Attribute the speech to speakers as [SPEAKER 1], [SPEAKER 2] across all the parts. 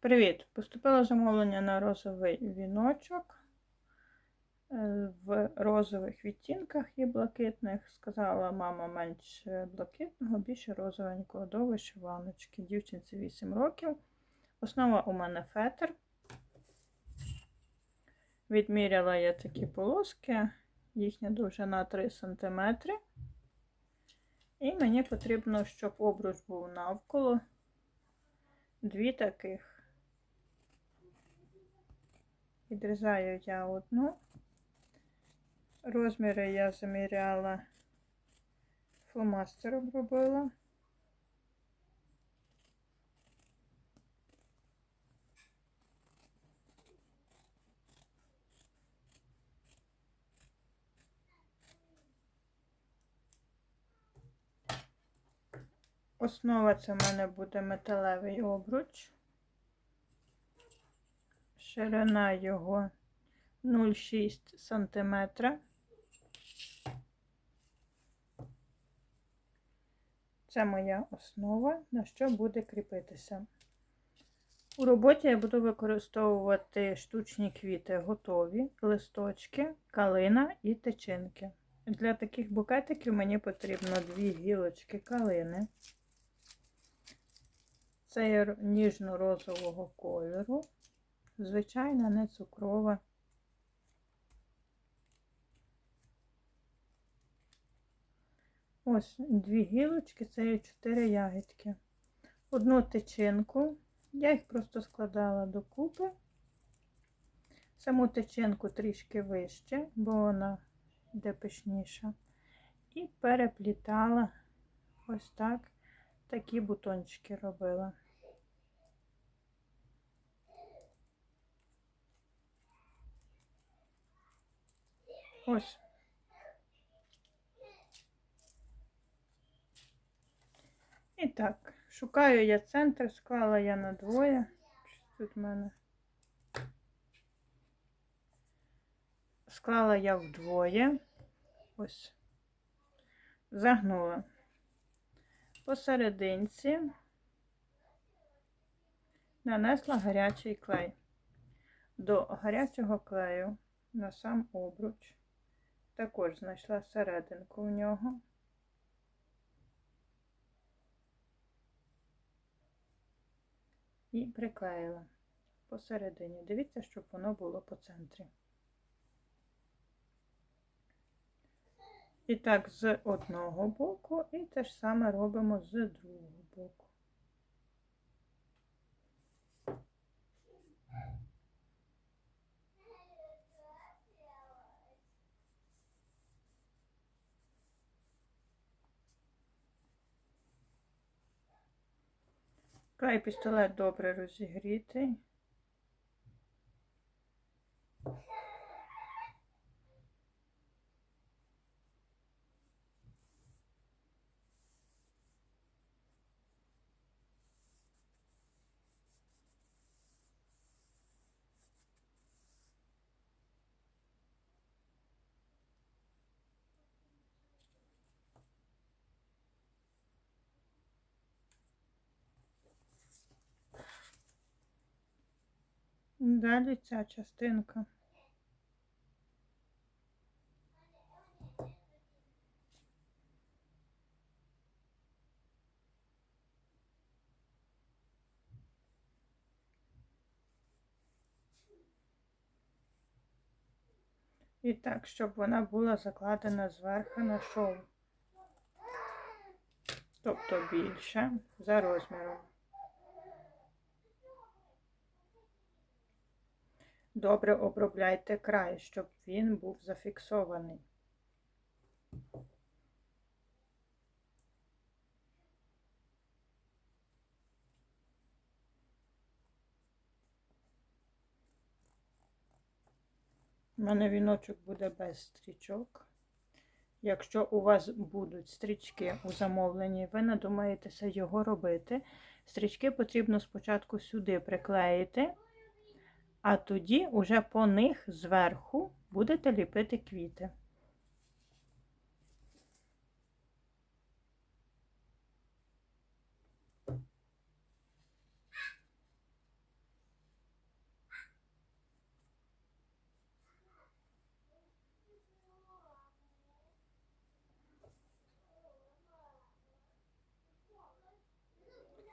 [SPEAKER 1] Привіт! Поступило замовлення на розовий віночок е, в розових відтінках і блакитних. Сказала мама менше блакитного, більше розовенького до вишиваночки. Дівчинці 8 років. Основа у мене фетр. Відміряла я такі полоски, їхня довжина 3 см. І мені потрібно, щоб обруч був навколо дві таких. Відрізаю я одну. Розміри я заміряла, фломастером робила. Основа це в мене буде металевий обруч. Ширина його 0,6 см. Це моя основа, на що буде кріпитися. У роботі я буду використовувати штучні квіти, готові, листочки, калина і течинки. Для таких букетиків мені потрібно дві гілочки калини. Це є ніжно-розового кольору. Звичайна, не цукрова. Ось дві гілочки, це є чотири ягідки. Одну тичинку. Я їх просто складала докупи. Саму тичинку трішки вище, бо вона йде пишніша. І переплітала ось так, такі бутончики робила. Ось. І так, шукаю я центр, склала я на двоє. Тут в мене. Склала я вдвоє. Ось. Загнула. Посерединці нанесла гарячий клей. До гарячого клею на сам обруч. Також знайшла серединку в нього. І приклеїла посередині. Дивіться, щоб воно було по центрі. І так, з одного боку, і те ж саме робимо з другого боку. Клей пістолет добре розігрітий. Далі ця частинка. І так, щоб вона була закладена зверху на шов. Тобто більше за розміром. Добре обробляйте край, щоб він був зафіксований. У мене віночок буде без стрічок. Якщо у вас будуть стрічки у замовленні, ви надумаєтеся його робити. Стрічки потрібно спочатку сюди приклеїти а тоді уже по них зверху будете ліпити квіти.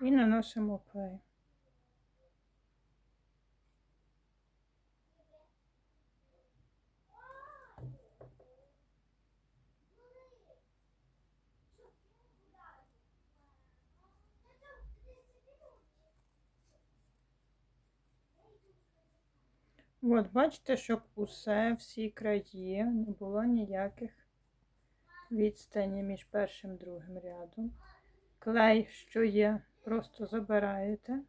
[SPEAKER 1] І наносимо клей. От, бачите, щоб усе, всі краї, не було ніяких відстані між першим і другим рядом. Клей, що є, просто забираєте.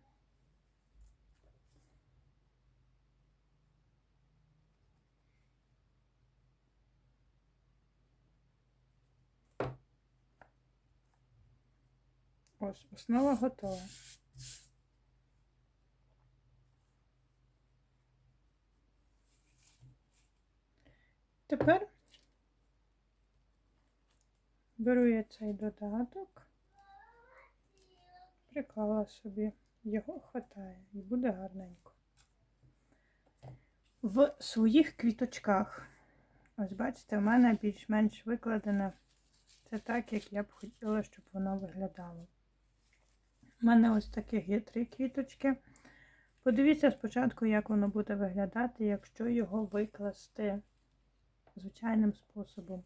[SPEAKER 1] Ось, основа готова. Тепер беру я цей додаток, приклала собі, його хватає і буде гарненько. В своїх квіточках, ось бачите, в мене більш-менш викладене це так, як я б хотіла, щоб воно виглядало. У мене ось такі є квіточки. Подивіться спочатку, як воно буде виглядати, якщо його викласти звичайним способом.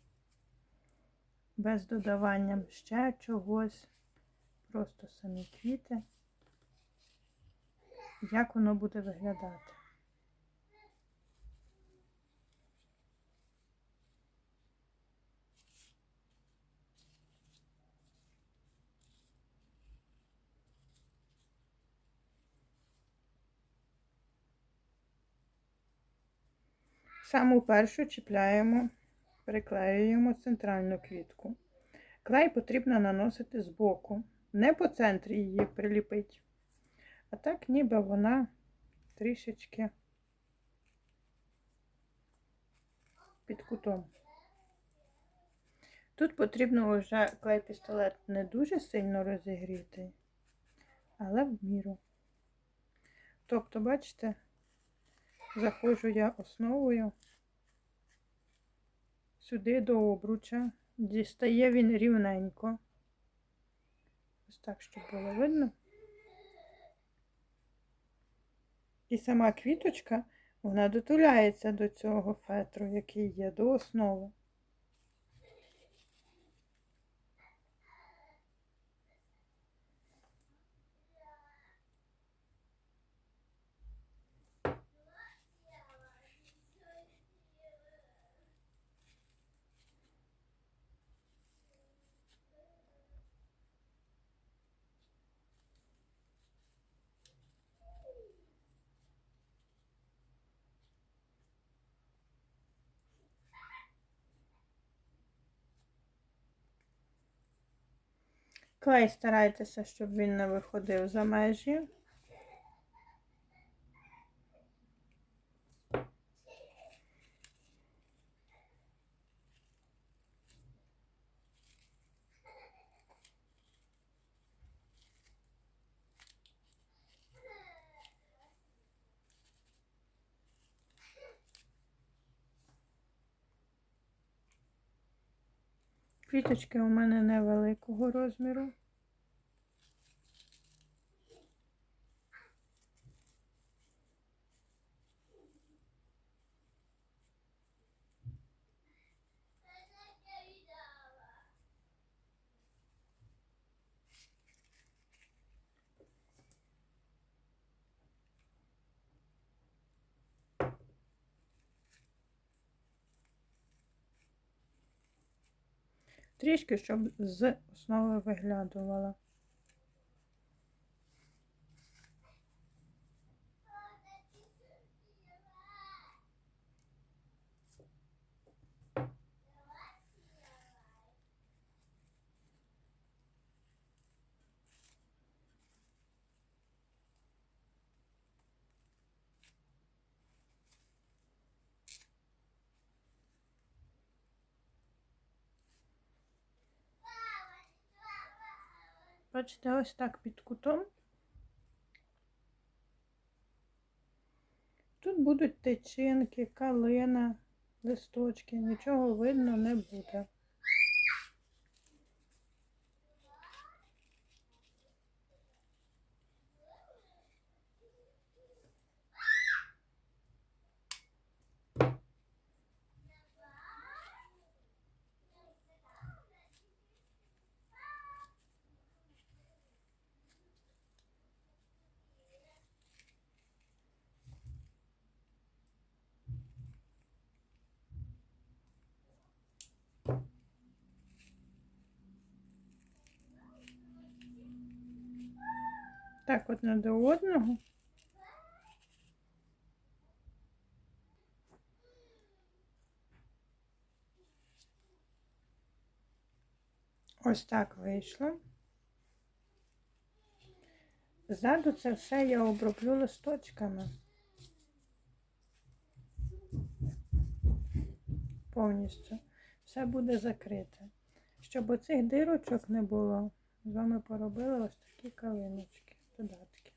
[SPEAKER 1] Без додавання ще чогось. Просто самі квіти. Як воно буде виглядати. Саму першу чіпляємо, приклеюємо центральну квітку. Клей потрібно наносити збоку, не по центрі її приліпити, а так, ніби вона трішечки під кутом. Тут потрібно вже клей-пістолет не дуже сильно розігріти, але в міру. Тобто, бачите, заходжу я основою сюди до обруча, дістає він рівненько. Ось так, щоб було видно. І сама квіточка, вона дотуляється до цього фетру, який є, до основи. Клей старайтеся, щоб він не виходив за межі. Квіточки у мене невеликого розміру. Трішки, щоб з основи виглядувала. Бачите, ось так під кутом. Тут будуть тичинки, калина, листочки, нічого видно не буде. Так, одне до одного. Ось так вийшло. Ззаду це все я оброблю листочками. Повністю. Все буде закрите. Щоб оцих дирочок не було, з вами поробила ось такі калиночки, додатки.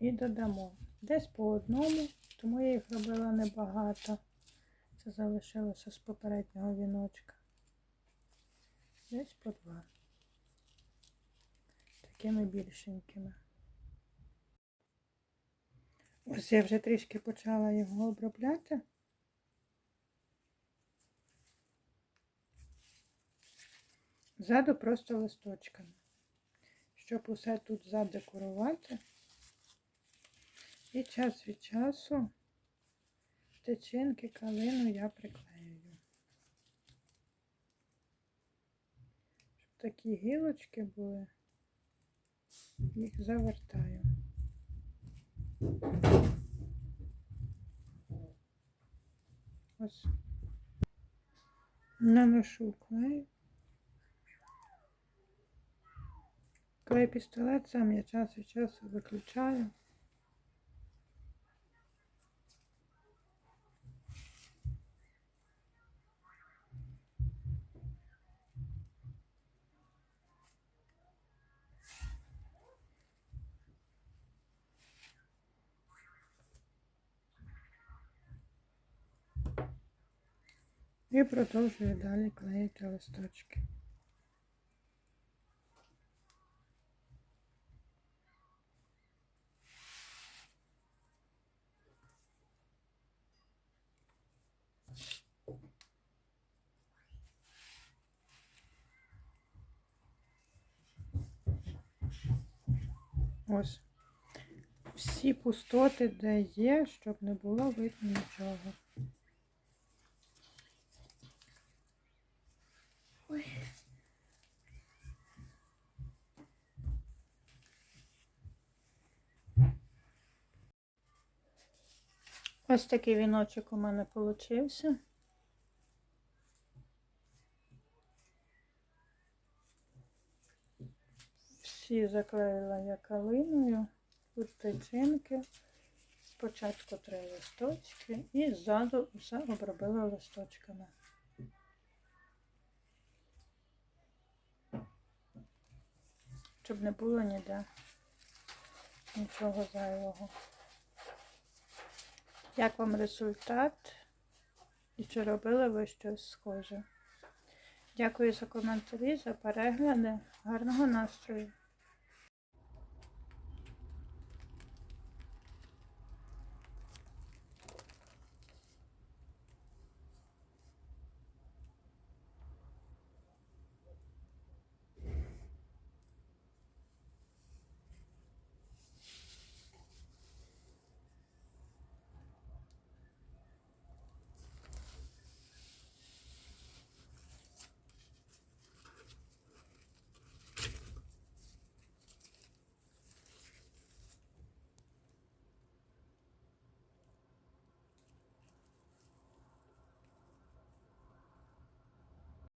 [SPEAKER 1] І додамо. Десь по одному, тому я їх робила небагато. Це залишилося з попереднього віночка. Десь по два. Такими більшенькими. Ось я вже трішки почала його обробляти. Ззаду просто листочками. Щоб усе тут задекорувати. І час від часу тичинки калину я приклеюю. Щоб такі гілочки були, їх завертаю. Ось. Наношу клей. Клей пістолет сам я час від часу виключаю. І продовжую далі клеїти листочки. Ось всі пустоти, де є, щоб не було видно нічого. Ой. Ось такий віночок у мене получився. Всі заклеїла я калиною, тут тичинки, спочатку три листочки і ззаду все обробила листочками. щоб не було ніде нічого зайвого. Як вам результат? І чи робили ви щось схоже? Дякую за коментарі, за перегляди. Гарного настрою!